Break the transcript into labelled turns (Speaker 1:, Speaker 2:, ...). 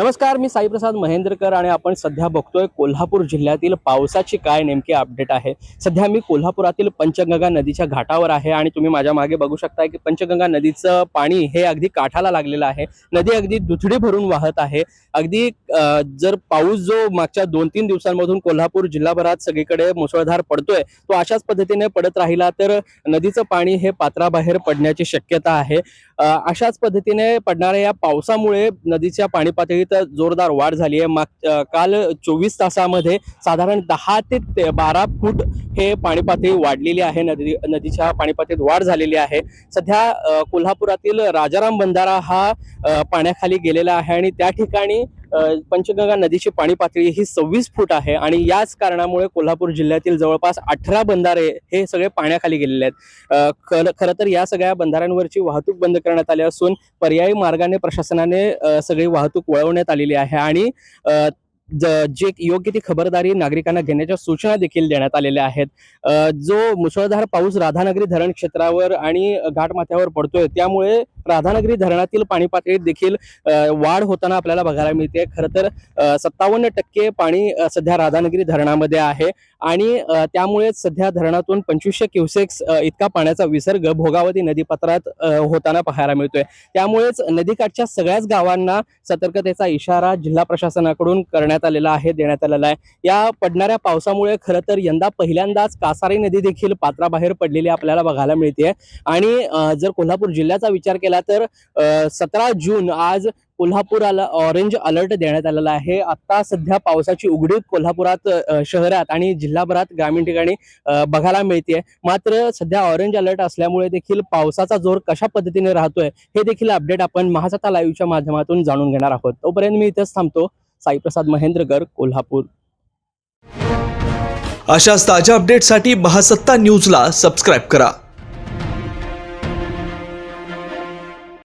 Speaker 1: नमस्कार मी साईप्रसाद महेंद्रकर आणि आपण सध्या बघतोय कोल्हापूर जिल्ह्यातील पावसाची काय नेमकी अपडेट आहे. सध्या मी कोल्हापुरातील पंचगंगा नदीच्या घाटावर आहे आणि तुम्ही माझ्या मागे बघू शकता की पंचगंगा नदीचं पाणी हे अगदी काठाला लागलेलं आहे. नदी अगदी दुथडी भरून वाहत आहे. अगदी जर पाऊस जो मागच्या दोन तीन दिवसांमधून कोल्हापूर जिल्हाभरात सगळीकडे मुसळधार पडतोय तो अशाच पद्धतीने पडत राहिला तर नदीचं पाणी हे पात्राबाहेर पडण्याची शक्यता आहे. अशाच पद्धतीने पडणाऱ्या या पावसामुळे नदीच्या पाणी पातळीत जोरदार वाढ झाली आहे. माग काल चोवीस तासामध्ये साधारण दहा ते ते बारा फूट हे पाणी पातळी वाढलेली आहे. नदी नदीच्या पाणी पातळीत वाढ झालेली आहे. सध्या कोल्हापुरातील राजाराम बंधारा हा पाण्याखाली गेलेला आहे आणि त्या ठिकाणी पंचगंगा नदीची पाणी पातळी ही सव्वीस फूट आहे आणि याच कारणामुळे कोल्हापूर जिल्ह्यातील जवळपास अठरा बंधारे हे सगळे पाण्याखाली गेलेले आहेत. खरं खर खरं तर या सगळ्या बंधाऱ्यांवरची वाहतूक बंद करण्यात आली असून पर्यायी मार्गाने प्रशासनाने सगळी वाहतूक वळवण्यात आलेली आहे आणि ज- जे योग्य ती खबरदारी नागरिकांना घेण्याच्या सूचना देखील देण्यात आलेल्या आहेत. जो मुसळधार पाऊस राधानगरी धरण क्षेत्रावर आणि घाटमाथ्यावर पडतोय त्यामुळे राधानगरी धरणातील पाणी पातळीत देखील वाढ होताना आपल्याला बघायला मिळते. खरं तर सत्तावन्न टक्के पाणी सध्या राधानगरी धरणामध्ये आहे आणि त्यामुळेच त्यामुळे सध्या धरणातून पंचवीसशे क्युसेक्स इतका पाण्याचा विसर्ग भोगावती नदीपात्रात होताना पाहायला मिळतोय. त्यामुळेच नदीकाठच्या सगळ्याच गावांना सतर्कतेचा इशारा जिल्हा प्रशासनाकडून करण्यात आलेला आहे देण्यात आलेला आहे. या पडणाऱ्या पावसामुळे खरं तर यंदा पहिल्यांदाच कासारी नदी देखील पात्राबाहेर पडलेली आपल्याला बघायला मिळते. आणि जर कोल्हापूर जिल्ह्याचा विचार केला तर सतरा जून आज कोल्हापुराला ऑरेंज अलर्ट देण्यात आलेला आहे. आता सध्या पावसाची उघडीप कोल्हापुरात शहरात आणि जिल्हाभरात ग्रामीण ठिकाणी बघायला मिळते. मात्र सध्या ऑरेंज अलर्ट असल्यामुळे देखील पावसाचा जोर कशा पद्धतीने राहतोय हे देखील अपडेट आपण महासत्ता लाईव्हच्या माध्यमातून जाणून घेणार आहोत. तोपर्यंत मी इथंच थांबतो. साईप्रसाद महेंद्रकर कोल्हापूर.
Speaker 2: अशाच ताज्या अपडेटसाठी महासत्ता न्यूजला सबस्क्राईब करा.